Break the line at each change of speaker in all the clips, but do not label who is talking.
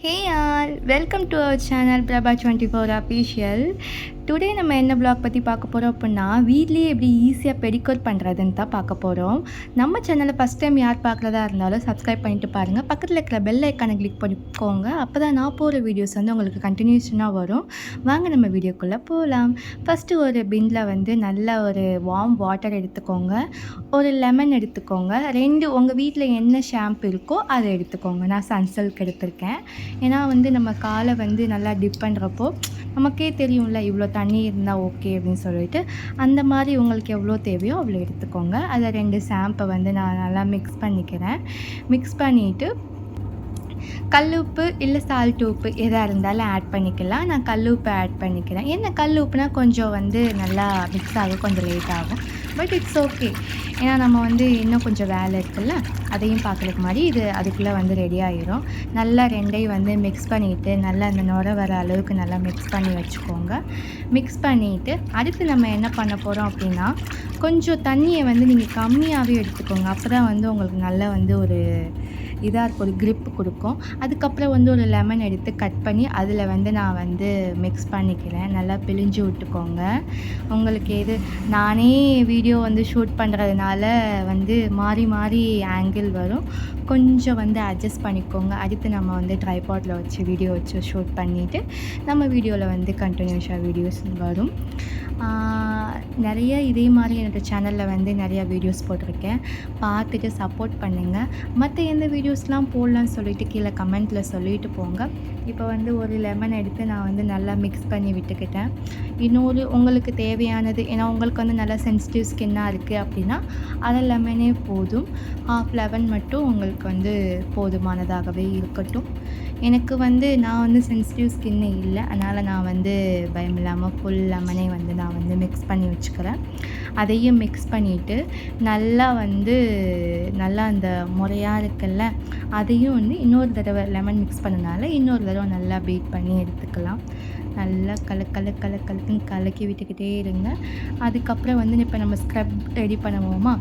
hey all welcome to our channel Prabha twenty four official Today நம்ம என்ன black பற்றி பார்க்க போகிறோம் அப்படின்னா வீட்லேயே எப்படி ஈஸியாக பெடிக்கோர் பண்ணுறதுன்னு தான் பார்க்க போகிறோம் நம்ம சேனலை ஃபஸ்ட் டைம் யார் பார்க்குறதா இருந்தாலும் சப்ஸ்கிரைப் பண்ணிட்டு பாருங்கள் பக்கத்தில் இருக்கிற பெல் ஐக்கானை கிளிக் பண்ணிக்கோங்க. அப்போ தான் நான் போகிற வீடியோஸ் வந்து உங்களுக்கு கண்டினியூஷனாக வரும். வாங்க நம்ம வீடியோக்குள்ளே போகலாம் ஃபஸ்ட்டு ஒரு பின்னில் வந்து நல்ல ஒரு வார்ம் வாட்டர் எடுத்துக்கோங்க. ஒரு லெமன் எடுத்துக்கோங்க. ரெண்டு உங்கள் வீட்டில் என்ன ஷாம்பு இருக்கோ அதை எடுத்துக்கோங்க. நான் சன்சல்க் எடுத்திருக்கேன். ஏன்னா வந்து நம்ம காலை வந்து நல்லா டிப் பண்ணுறப்போ நமக்கே தெரியும்ல இவ்வளோ தண்ணி இருந்தால் ஓகே அப்படின்னு சொல்லிட்டு அந்த மாதிரி உங்களுக்கு எவ்வளோ தேவையோ அவ்வளோ எடுத்துக்கோங்க. அதை ரெண்டு ஷாம்பை வந்து நான் நல்லா மிக்ஸ் பண்ணிக்கிறேன். மிக்ஸ் பண்ணிவிட்டு கல் உப்பு இல்லை சால்ட் உப்பு எதாக இருந்தாலும் ஆட் பண்ணிக்கலாம். நான் கல் உப்பு ஆட் பண்ணிக்கிறேன். என்ன கல் உப்புனா கொஞ்சம் வந்து நல்லா மிக்ஸ் ஆகும் கொஞ்சம் லேட் ஆகும். பட் இட்ஸ் ஓகே ஏன்னா நம்ம வந்து இன்னும் கொஞ்சம் வேலை இருக்குல்ல? அதையும் பார்க்குறதுக்கு மாதிரி இது அதுக்குள்ளே வந்து ரெடி ஆகிரும் நல்லா ரெண்டையும் வந்து மிக்ஸ் பண்ணிவிட்டு நல்லா அந்த நுர வர அளவுக்கு நல்லா மிக்ஸ் பண்ணி வச்சுக்கோங்க. மிக்ஸ் பண்ணிவிட்டு அடுத்து நம்ம என்ன பண்ண போகிறோம் அப்படின்னா கொஞ்சம் தண்ணியை வந்து நீங்கள் கம்மியாகவே எடுத்துக்கோங்க. அப்போ தான் வந்து உங்களுக்கு நல்லா வந்து ஒரு இதாக இருக்கும் ஒரு க்ரிப் கொடுக்கும். அதுக்கப்புறம் வந்து ஒரு லெமன் எடுத்து கட் பண்ணி அதில் வந்து நான் வந்து மிக்ஸ் பண்ணிக்கிறேன். நல்லா பிழிஞ்சு விட்டுக்கோங்க. உங்களுக்கு எது நானே வீடியோ வந்து ஷூட் பண்ணுறதுனால வந்து மாறி மாறி ஆங்கிள் வரும். கொஞ்சம் வந்து அட்ஜஸ்ட் பண்ணிக்கோங்க. அடுத்து நம்ம வந்து ட்ரைபாட்டில் வச்சு வீடியோ வச்சு ஷூட் பண்ணிவிட்டு நம்ம வீடியோவில் வந்து கண்டினியூஸாக வீடியோஸ் வரும். நிறைய இதே மாதிரி என்னோடய சேனலில் வந்து நிறையா வீடியோஸ் போட்டிருக்கேன். பார்த்துட்டு சப்போர்ட் பண்ணுங்கள் மற்ற எந்த வீடியோஸ்லாம் போடலான்னு சொல்லிட்டு கீழே கமெண்ட்டில் சொல்லிட்டு போங்க. இப்போ வந்து ஒரு லெமன் எடுத்து நான் வந்து நல்லா மிக்ஸ் பண்ணி விட்டுக்கிட்டேன். இன்னொரு உங்களுக்கு தேவையானது ஏன்னா உங்களுக்கு வந்து நல்லா சென்சிட்டிவ் ஸ்கின்னாக இருக்குது அப்படின்னா அரை லெமனே போதும். ஹாஃப் லெமன் மட்டும் உங்களுக்கு வந்து போதுமானதாகவே இருக்கட்டும். எனக்கு வந்து நான் வந்து சென்சிட்டிவ் ஸ்கின்னு இல்லை. அதனால் நான் வந்து பயம் இல்லாமல் ஃபுல் லெமனே வந்து நான் வந்து மிக்ஸ் பண்ணி வச்சுக்கிறேன். அதையும் மிக்ஸ் பண்ணிவிட்டு நல்லா வந்து நல்லா அந்த முறையாக இருக்குல்ல அதையும் வந்து இன்னொரு தடவை லெமன் மிக்ஸ் பண்ணனால இன்னொரு கலரும் நல்லா பீட் பண்ணி எடுத்துக்கலாம். நல்லா கல கல கல கலக்குன்னு கலக்கி விட்டுக்கிட்டே இருங்க. அதுக்கப்புறம் வந்து இப்போ நம்ம ஸ்க்ரப் ரெடி பண்ணுவோமா?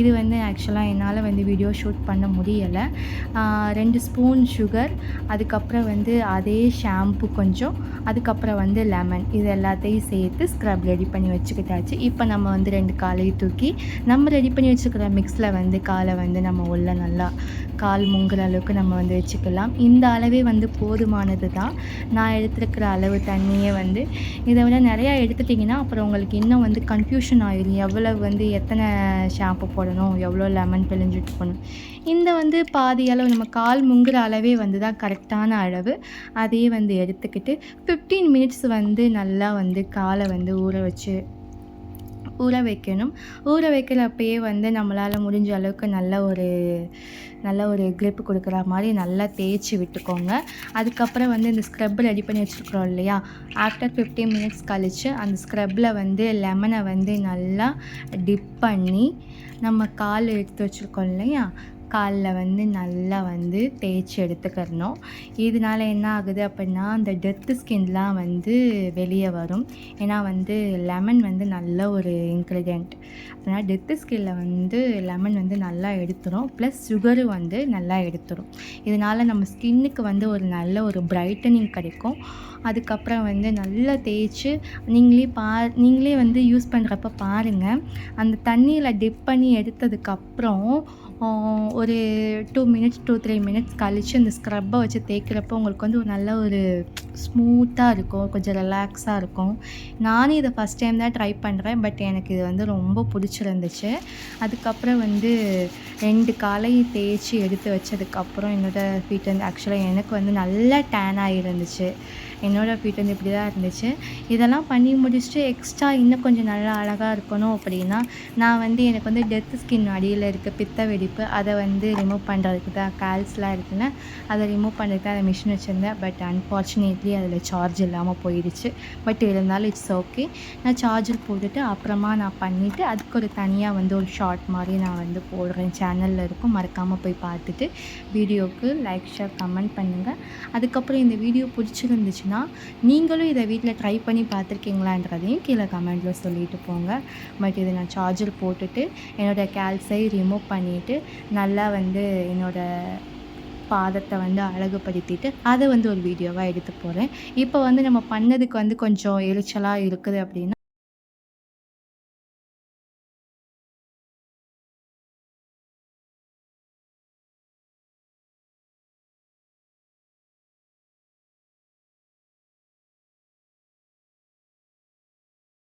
இது வந்து ஆக்சுவலாக என்னால் வந்து வீடியோ ஷூட் பண்ண முடியலை. ரெண்டு ஸ்பூன் சுகர் அதுக்கப்புறம் வந்து அதே ஷாம்பு கொஞ்சம் அதுக்கப்புறம் வந்து லெமன் இது எல்லாத்தையும் சேர்த்து ஸ்க்ரப் ரெடி பண்ணி வச்சுக்கிட்டாச்சு. இப்போ நம்ம வந்து ரெண்டு காலையும் தூக்கி நம்ம ரெடி பண்ணி வச்சுக்கிற மிக்ஸில் வந்து காலை வந்து நம்ம உள்ள நல்லா கால் முங்குற அளவுக்கு நம்ம வந்து வச்சுக்கலாம். இந்த அளவே வந்து போதுமானது தான் நான் எடுத்துருக்கிற அளவு தண்ணியை வந்து இதை விட நிறையா எடுத்துட்டிங்கன்னா அப்புறம் உங்களுக்கு இன்னும் வந்து கன்ஃபியூஷன் ஆயிடும் எவ்வளவு வந்து எத்தனை ஷாம்பு போடணும்? எவ்வளோ லெமன் பிழிஞ்சிட்டு போகணும்? இந்த வந்து பாதி அளவு நம்ம கால் முங்குற அளவே வந்து தான் கரெக்டான அளவு. அதையே வந்து எடுத்துக்கிட்டு ஃபிஃப்டீன் மினிட்ஸ் வந்து நல்லா வந்து காலை வந்து ஊற வச்சு ஊற வைக்கணும். ஊற வைக்கிறப்பயே வந்து நம்மளால் முடிஞ்ச அளவுக்கு நல்ல ஒரு நல்ல ஒரு grip கொடுக்குற மாதிரி நல்லா தேய்ச்சி விட்டுக்கோங்க. அதுக்கப்புறம் வந்து இந்த ஸ்க்ரப் ரெடி பண்ணி வச்சுருக்குறோம் இல்லையா? ஆஃப்டர் ஃபிஃப்டீன் மினிட்ஸ் கழித்து அந்த ஸ்க்ரப்பில் வந்து லெமனை வந்து நல்லா டிப் பண்ணி நம்ம கால் எடுத்து வச்சுருக்கோம் இல்லையா? காலில் வந்து நல்லா வந்து தேய்ச்சி எடுத்துக்கிறணும். இதனால என்ன ஆகுது அப்படின்னா அந்த டெத்து ஸ்கின்லாம் வந்து வெளியே வரும். ஏன்னா வந்து லெமன் வந்து நல்ல ஒரு இன்க்ரீடியண்ட் அதனால் டெத்து ஸ்கின்னில் வந்து லெமன் வந்து நல்லா எடுத்துரும். ப்ளஸ் சுகரும் வந்து நல்லா எடுத்துரும். இதனால் நம்ம ஸ்கின்னுக்கு வந்து ஒரு நல்ல ஒரு பிரைட்டனிங் கிடைக்கும். அதுக்கப்புறம் வந்து நல்லா தேய்ச்சி நீங்களே பா நீங்களே வந்து யூஸ் பண்ணுறப்ப பாருங்கள் அந்த தண்ணியில் டிப் பண்ணி எடுத்ததுக்கப்புறம் ஒரு two minutes two three minutes கழித்து அந்த ஸ்க்ரப்பை வச்சு தேய்க்கிறப்போ உங்களுக்கு வந்து ஒரு நல்ல ஒரு ஸ்மூத்தாக இருக்கும். கொஞ்சம் ரிலாக்ஸாக இருக்கும். நானும் இதை ஃபஸ்ட் டைம் தான் ட்ரை பண்ணுறேன் பட் எனக்கு இது வந்து ரொம்ப பிடிச்சிருந்துச்சு. அதுக்கப்புறம் வந்து ரெண்டு காலையும் தேய்ச்சி எடுத்து வச்சதுக்கப்புறம் என்னோடய ஃபீட் வந்து ஆக்சுவலாக எனக்கு வந்து நல்லா டேன் ஆகிருந்துச்சு என்னோடய ஃபீட் வந்து இப்படி தான் இருந்துச்சு. இதெல்லாம் பண்ணி முடிச்சுட்டு எக்ஸ்ட்ரா இன்னும் கொஞ்சம் நல்லா அழகாக இருக்கணும் அப்படின்னா நான் வந்து எனக்கு வந்து டெத் ஸ்கின் அடியில் இருக்க பித்த வெடிப்பு அதை வந்து ரிமூவ் பண்ணுறதுக்கு தான் கால்ஸ்லாம் இருக்குன்னு அதை ரிமூவ் பண்ணுறதுக்கு தான் அந்த மிஷின் வச்சுருந்தேன். பட் அன்ஃபார்ச்சுனேட்லி அதில் சார்ஜ் இல்லாமல் போயிடுச்சு. பட் இருந்தாலும் இட்ஸ் ஓகே நான் சார்ஜர் போட்டுட்டு அப்புறமா நான் பண்ணிவிட்டு அதுக்கு ஒரு தனியாக வந்து ஒரு ஷார்ட் மாதிரி நான் வந்து போடுறேன். சேனலில் இருக்கும். மறக்காமல் போய் பார்த்துட்டு வீடியோவுக்கு லைக் ஷேர் கமெண்ட் பண்ணுங்கள் அதுக்கப்புறம் இந்த வீடியோ பிடிச்சிருந்துச்சு இருந்துச்சுன்னா நீங்களும் இதை வீட்டில் ட்ரை பண்ணி பார்த்துருக்கீங்களான்றதையும் கீழே கமெண்ட்டில் சொல்லிட்டு போங்க. பட் இதை நான் சார்ஜர் போட்டுட்டு என்னோடய கேல்ஸை ரிமூவ் பண்ணிவிட்டு நல்லா வந்து என்னோடய பாதத்தை வந்து அழகுபடுத்திட்டு அதை வந்து ஒரு வீடியோவாக எடுத்து போகிறேன் இப்போ வந்து நம்ம பண்ணதுக்கு வந்து கொஞ்சம் எரிச்சலாக இருக்குது அப்படின்னா